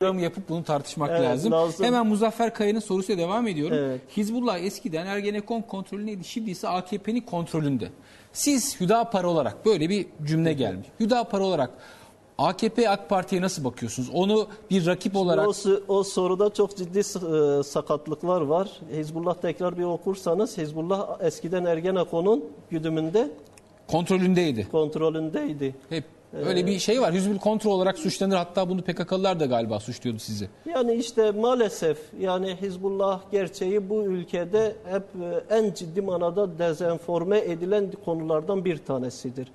programı yapıp bunu tartışmak Evet, lazım. lazım. Hemen Muzaffer Kaya'nın sorusuyla devam ediyorum. Evet. Hizbullah eskiden Ergenekon kontrolündeydi. Şimdi ise AKP'nin kontrolünde. Siz Hüdapar olarak böyle bir cümle gelmiş. Hüdapar olarak AKP AK Parti'ye nasıl bakıyorsunuz? Onu bir rakip olarak O, s- o soruda çok ciddi e, sakatlıklar var. Hizbullah tekrar bir okursanız Hizbullah eskiden Ergenekon'un güdümünde kontrolündeydi. kontrolündeydi. Hep öyle bir şey var. Hizbul kontrol olarak suçlanır. Hatta bunu PKK'lılar da galiba suçluyordu sizi. Yani işte maalesef yani Hizbullah gerçeği bu ülkede hep e, en ciddi manada dezenforme edilen konulardan bir tanesidir.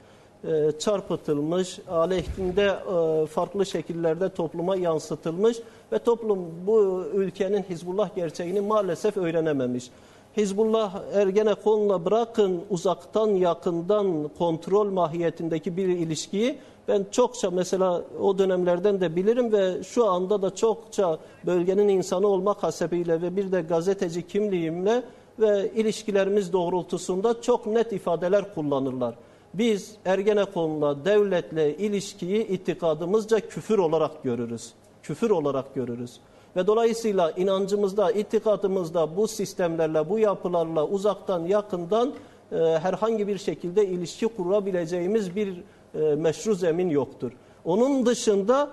E, Çarpıtılmış, aleyhinde e, farklı şekillerde topluma yansıtılmış ve toplum bu ülkenin Hizbullah gerçeğini maalesef öğrenememiş. Hizbullah Ergenekon'la bırakın uzaktan yakından kontrol mahiyetindeki bir ilişkiyi ben çokça mesela o dönemlerden de bilirim ve şu anda da çokça bölgenin insanı olmak hasebiyle ve bir de gazeteci kimliğimle ve ilişkilerimiz doğrultusunda çok net ifadeler kullanırlar. Biz Ergenekon'la, devletle ilişkiyi itikadımızca küfür olarak görürüz. Küfür olarak görürüz. Ve dolayısıyla inancımızda, itikadımızda bu sistemlerle, bu yapılarla uzaktan yakından e, herhangi bir şekilde ilişki kurabileceğimiz bir e, meşru zemin yoktur. Onun dışında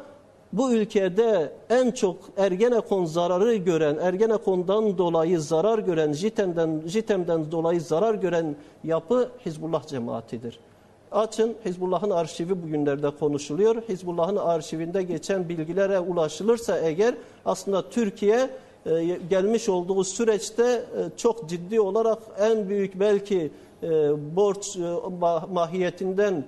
bu ülkede en çok Ergenekon zararı gören, Ergenekon'dan dolayı zarar gören, JITEM'den, JITEM'den dolayı zarar gören yapı Hizbullah cemaatidir. Açın Hizbullah'ın arşivi bugünlerde konuşuluyor. Hizbullah'ın arşivinde geçen bilgilere ulaşılırsa eğer aslında Türkiye e, gelmiş olduğu süreçte e, çok ciddi olarak en büyük belki e, borç ma- mahiyetinden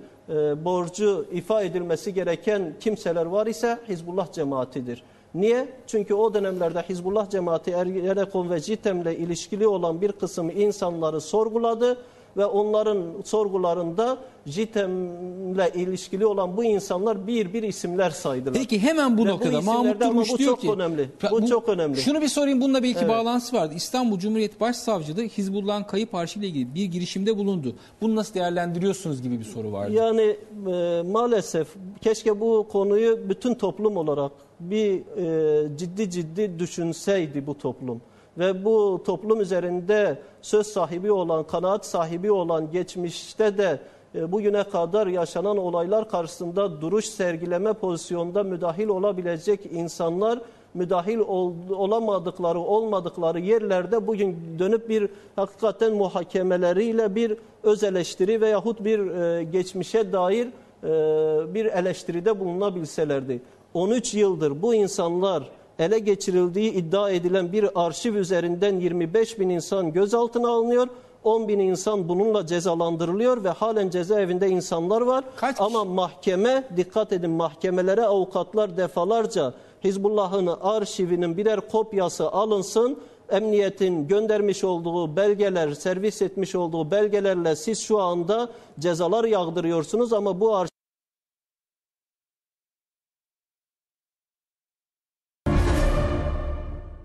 borcu ifa edilmesi gereken kimseler var ise Hizbullah cemaatidir. Niye? Çünkü o dönemlerde Hizbullah cemaati Ergenekon ve JITEM'le ilişkili olan bir kısım insanları sorguladı ve onların sorgularında JITEM'le ilişkili olan bu insanlar bir bir isimler saydılar. Peki hemen bu Ve bu noktada isimlerde Mahmut Durmuş bu diyor çok ki önemli. Bu çok önemli. Şunu bir sorayım bununla belki Evet. bağlantısı vardı. İstanbul Cumhuriyet Başsavcılığı Hizbullah'ın kayıp arşiviyle ilgili bir girişimde bulundu. Bunu nasıl değerlendiriyorsunuz gibi bir soru vardı. Yani e, maalesef keşke bu konuyu bütün toplum olarak bir e, ciddi ciddi düşünseydi bu toplum. Ve bu toplum üzerinde söz sahibi olan, kanaat sahibi olan geçmişte de e, bugüne kadar yaşanan olaylar karşısında duruş sergileme pozisyonda müdahil olabilecek insanlar müdahil ol- olamadıkları, olmadıkları yerlerde bugün dönüp bir hakikaten muhakemeleriyle bir öz eleştiri veyahut bir e, geçmişe dair e, bir eleştiride bulunabilselerdi. 13 yıldır bu insanlar ele geçirildiği iddia edilen bir arşiv üzerinden 25 bin insan gözaltına alınıyor. 10 bin insan bununla cezalandırılıyor ve halen cezaevinde insanlar var. Kaç? Ama mahkeme dikkat edin mahkemelere avukatlar defalarca Hizbullah'ın arşivinin birer kopyası alınsın. Emniyetin göndermiş olduğu belgeler, servis etmiş olduğu belgelerle siz şu anda cezalar yağdırıyorsunuz ama bu arşiv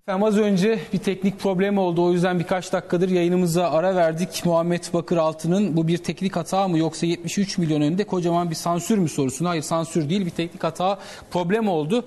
Efendim az önce bir teknik problem oldu. O yüzden birkaç dakikadır yayınımıza ara verdik. Muhammed Bakır Altı'nın bu bir teknik hata mı yoksa 73 milyon önünde kocaman bir sansür mü sorusuna. Hayır sansür değil bir teknik hata problem oldu.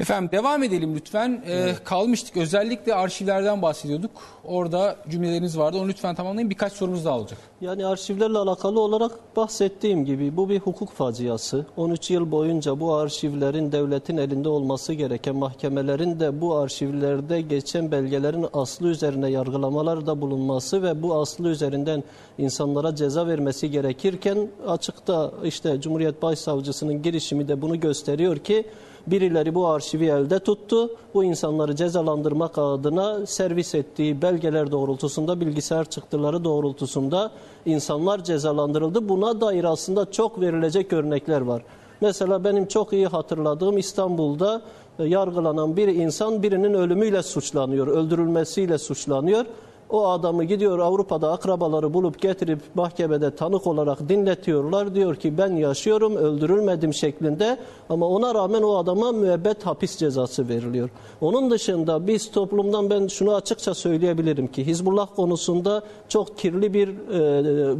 Efendim devam edelim lütfen. Ee, Kalmıştık özellikle arşivlerden bahsediyorduk. Orada cümleleriniz vardı. Onu lütfen tamamlayın. Birkaç sorumuz daha olacak. Yani arşivlerle alakalı olarak bahsettiğim gibi bu bir hukuk faciası. 13 yıl boyunca bu arşivlerin devletin elinde olması gereken mahkemelerin de bu arşivlerde geçen belgelerin aslı üzerine yargılamalar da bulunması ve bu aslı üzerinden insanlara ceza vermesi gerekirken açıkta işte Cumhuriyet Başsavcısının girişimi de bunu gösteriyor ki birileri bu arşivi elde tuttu. Bu insanları cezalandırmak adına servis ettiği belgeler doğrultusunda, bilgisayar çıktıları doğrultusunda insanlar cezalandırıldı. Buna dair aslında çok verilecek örnekler var. Mesela benim çok iyi hatırladığım İstanbul'da yargılanan bir insan birinin ölümüyle suçlanıyor, öldürülmesiyle suçlanıyor. O adamı gidiyor Avrupa'da akrabaları bulup getirip mahkemede tanık olarak dinletiyorlar. Diyor ki ben yaşıyorum öldürülmedim şeklinde ama ona rağmen o adama müebbet hapis cezası veriliyor. Onun dışında biz toplumdan ben şunu açıkça söyleyebilirim ki Hizbullah konusunda çok kirli bir e,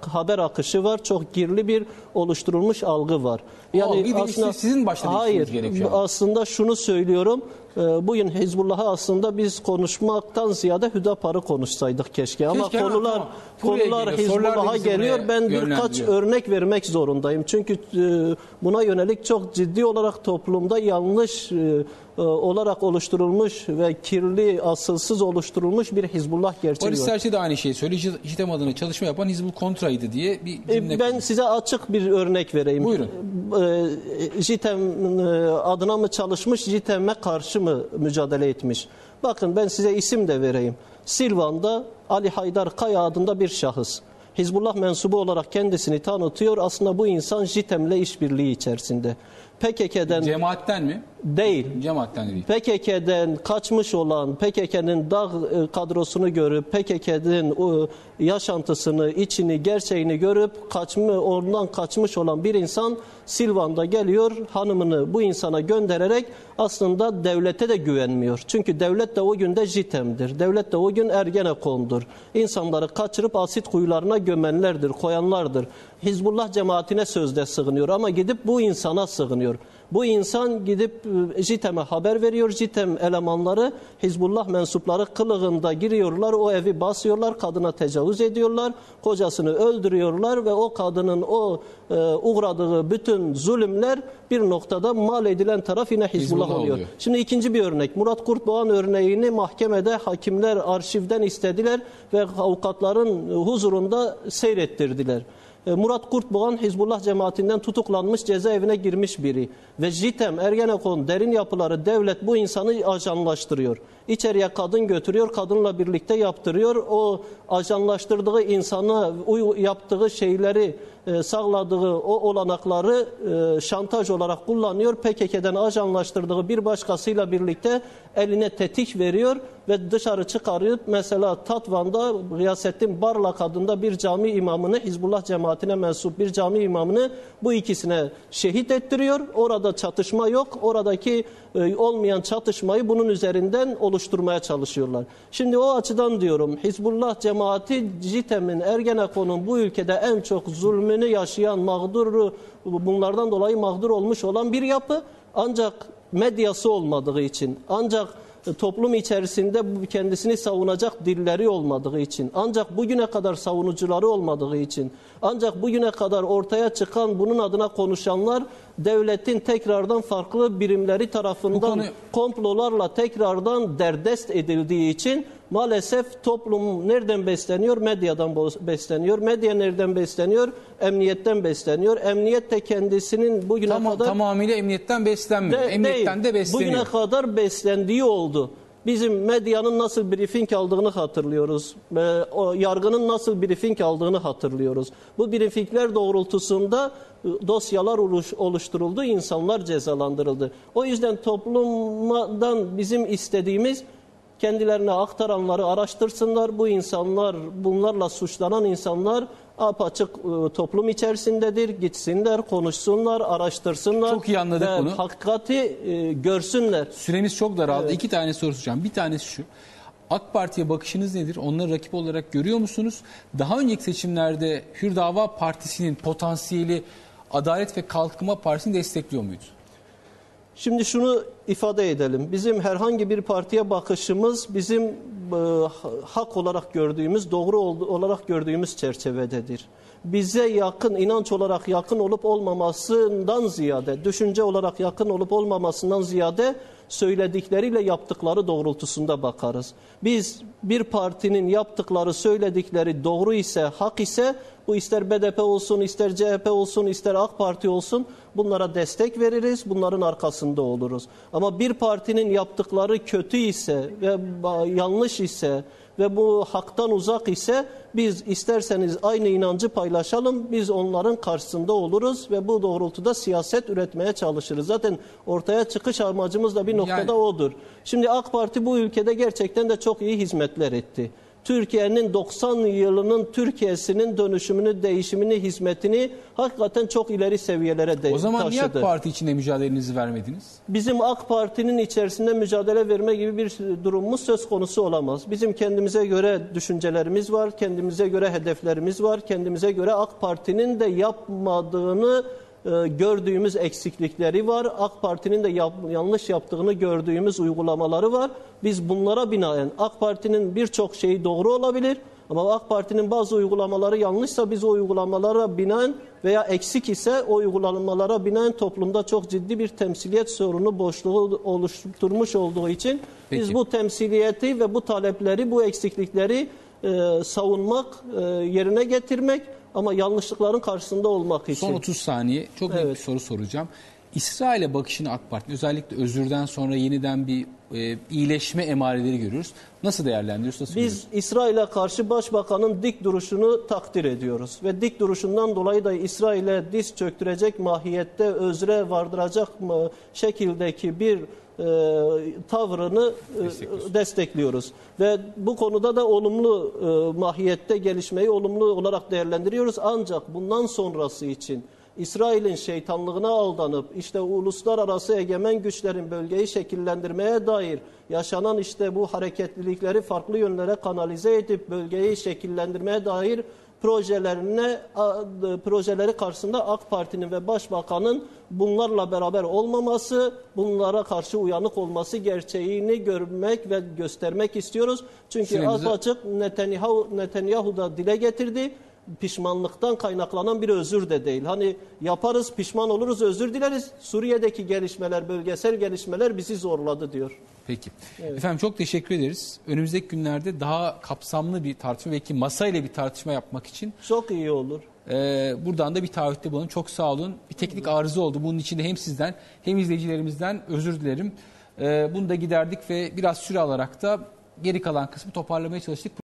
haber akışı var. Çok kirli bir oluşturulmuş algı var. algıyı değiştir- sizin başta Hayır, gerekiyor aslında şunu söylüyorum. E, Bugün Hizbullah'a aslında biz konuşmaktan ziyade Hüdapar'ı konuşsaydık keşke. Ama Keşke, konular tamam. Buraya konular geliyor, Hizbullah'a geliyor. Ben birkaç örnek vermek zorundayım. Çünkü e, buna yönelik çok ciddi olarak toplumda yanlış e, e, olarak oluşturulmuş ve kirli, asılsız oluşturulmuş bir Hizbullah gerçeği var. Serçe de aynı şeyi söylüyor. İşit- İşitem adına çalışma yapan Hizbul Kontra'ydı diye bir cümle Ben kurmuş. size açık bir örnek vereyim. Buyurun. JITEM adına mı çalışmış, JITEM'e karşı mı mücadele etmiş? Bakın ben size isim de vereyim. Silvan'da Ali Haydar Kaya adında bir şahıs. Hizbullah mensubu olarak kendisini tanıtıyor. Aslında bu insan JITEM'le işbirliği içerisinde. PKK'den Cemaatten mi? değil, Cemaatten de değil. PKK'den kaçmış olan, PKK'nın dağ e, kadrosunu görüp, PKK'nin yaşantısını, içini, gerçeğini görüp kaçma, ondan kaçmış olan bir insan Silvan'da geliyor, hanımını bu insana göndererek aslında devlete de güvenmiyor. Çünkü devlet de o gün de JITEM'dir. Devlet de o gün Ergenekon'dur. İnsanları kaçırıp asit kuyularına gömenlerdir, koyanlardır. Hizbullah cemaatine sözde sığınıyor ama gidip bu insana sığınıyor. Bu insan gidip e, JITEM'e haber veriyor. JITEM elemanları Hizbullah mensupları kılığında giriyorlar. O evi basıyorlar. Kadına tecavüz ediyorlar. Kocasını öldürüyorlar ve o kadının o e, uğradığı bütün zulümler bir noktada mal edilen taraf yine Hizbullah, Hizbullah oluyor. oluyor. Şimdi ikinci bir örnek. Murat Kurtboğan örneğini mahkemede hakimler arşivden istediler ve avukatların huzurunda seyrettirdiler. E, Murat Kurtboğan Hizbullah cemaatinden tutuklanmış cezaevine girmiş biri. Ve JITEM, Ergenekon, derin yapıları, devlet bu insanı ajanlaştırıyor. İçeriye kadın götürüyor, kadınla birlikte yaptırıyor. O ajanlaştırdığı insana uy- yaptığı şeyleri e, sağladığı o olanakları e, şantaj olarak kullanıyor. PKK'den ajanlaştırdığı bir başkasıyla birlikte eline tetik veriyor ve dışarı çıkarıyor. Mesela Tatvan'da Gıyasettin Barlak adında bir cami imamını Hizbullah cemaatine mensup bir cami imamını bu ikisine şehit ettiriyor. Orada çatışma yok. Oradaki olmayan çatışmayı bunun üzerinden oluşturmaya çalışıyorlar. Şimdi o açıdan diyorum Hizbullah cemaati JITEM'in Ergenekon'un bu ülkede en çok zulmünü yaşayan mağdur bunlardan dolayı mağdur olmuş olan bir yapı ancak medyası olmadığı için ancak toplum içerisinde kendisini savunacak dilleri olmadığı için ancak bugüne kadar savunucuları olmadığı için ancak bugüne kadar ortaya çıkan bunun adına konuşanlar devletin tekrardan farklı birimleri tarafından konu- komplolarla tekrardan derdest edildiği için maalesef toplum nereden besleniyor? Medyadan besleniyor. Medya nereden besleniyor? Emniyetten besleniyor. Emniyet de kendisinin bugüne Tamam, kadar tamamıyla emniyetten beslenmiyor. de- emniyetten değil. de besleniyor. Bugüne kadar beslendiği oldu. Bizim medyanın nasıl briefing aldığını hatırlıyoruz. Ee, o yargının nasıl briefing aldığını hatırlıyoruz. Bu briefingler doğrultusunda e, dosyalar oluş- oluşturuldu, insanlar cezalandırıldı. O yüzden toplumdan bizim istediğimiz kendilerine aktaranları araştırsınlar. Bu insanlar, bunlarla suçlanan insanlar apaçık e, toplum içerisindedir. Gitsinler, konuşsunlar, araştırsınlar. Çok iyi anladık ve bunu. Hakikati e, görsünler. Süremiz çok daraldı. İki tane soru soracağım. Bir tanesi şu. AK Parti'ye bakışınız nedir? Onları rakip olarak görüyor musunuz? Daha önceki seçimlerde Hür Dava Partisi'nin potansiyeli Adalet ve Kalkınma Partisi'ni destekliyor muydu? Şimdi şunu ifade edelim. Bizim herhangi bir partiye bakışımız bizim e, hak olarak gördüğümüz, doğru ol- olarak gördüğümüz çerçevededir. Bize yakın, inanç olarak yakın olup olmamasından ziyade, düşünce olarak yakın olup olmamasından ziyade söyledikleriyle yaptıkları doğrultusunda bakarız. Biz bir partinin yaptıkları, söyledikleri doğru ise, hak ise bu ister BDP olsun, ister CHP olsun, ister AK Parti olsun bunlara destek veririz, bunların arkasında oluruz. Ama bir partinin yaptıkları kötü ise ve yanlış ise ve bu haktan uzak ise biz isterseniz aynı inancı paylaşalım, biz onların karşısında oluruz ve bu doğrultuda siyaset üretmeye çalışırız. Zaten ortaya çıkış amacımız da bir noktada Yani- odur. Şimdi AK Parti bu ülkede gerçekten de çok iyi hizmetler etti. Türkiye'nin 90 yılının Türkiye'sinin dönüşümünü, değişimini, hizmetini hakikaten çok ileri seviyelere de O zaman niye AK taşıdı. Parti içinde mücadelenizi vermediniz? Bizim AK Parti'nin içerisinde mücadele verme gibi bir durumumuz söz konusu olamaz. Bizim kendimize göre düşüncelerimiz var, kendimize göre hedeflerimiz var, kendimize göre AK Parti'nin de yapmadığını e, gördüğümüz eksiklikleri var. AK Parti'nin de yap- yanlış yaptığını gördüğümüz uygulamaları var. Biz bunlara binaen AK Parti'nin birçok şeyi doğru olabilir ama AK Parti'nin bazı uygulamaları yanlışsa biz o uygulamalara binaen veya eksik ise o uygulamalara binaen toplumda çok ciddi bir temsiliyet sorunu boşluğu oluşturmuş olduğu için Peki. biz bu temsiliyeti ve bu talepleri, bu eksiklikleri e, savunmak, e, yerine getirmek ama yanlışlıkların karşısında olmak için. Son 30 saniye çok net bir soru soracağım. İsrail'e bakışını AK Parti özellikle özürden sonra yeniden bir e, iyileşme emareleri görüyoruz. Nasıl değerlendiriyorsunuz? Nasıl Biz İsrail'e karşı başbakanın dik duruşunu takdir ediyoruz. Ve dik duruşundan dolayı da İsrail'e diz çöktürecek mahiyette özre vardıracak mı şekildeki bir e, tavrını e, destekliyoruz. Ve bu konuda da olumlu e, mahiyette gelişmeyi olumlu olarak değerlendiriyoruz. Ancak bundan sonrası için İsrail'in şeytanlığına aldanıp işte uluslararası egemen güçlerin bölgeyi şekillendirmeye dair yaşanan işte bu hareketlilikleri farklı yönlere kanalize edip bölgeyi şekillendirmeye dair projelerine projeleri karşısında AK Parti'nin ve Başbakan'ın bunlarla beraber olmaması, bunlara karşı uyanık olması gerçeğini görmek ve göstermek istiyoruz. Çünkü Süremizi- apaçık Netanyahu, Netanyahu da dile getirdi pişmanlıktan kaynaklanan bir özür de değil. Hani yaparız, pişman oluruz, özür dileriz. Suriye'deki gelişmeler, bölgesel gelişmeler bizi zorladı diyor. Peki. Efendim çok teşekkür ederiz. Önümüzdeki günlerde daha kapsamlı bir tartışma belki masayla bir tartışma yapmak için Çok iyi olur. e, buradan da bir taahhütte bulun. Çok sağ olun. Bir teknik arıza oldu. Bunun için de hem sizden hem izleyicilerimizden özür dilerim. E, bunu da giderdik ve biraz süre alarak da geri kalan kısmı toparlamaya çalıştık.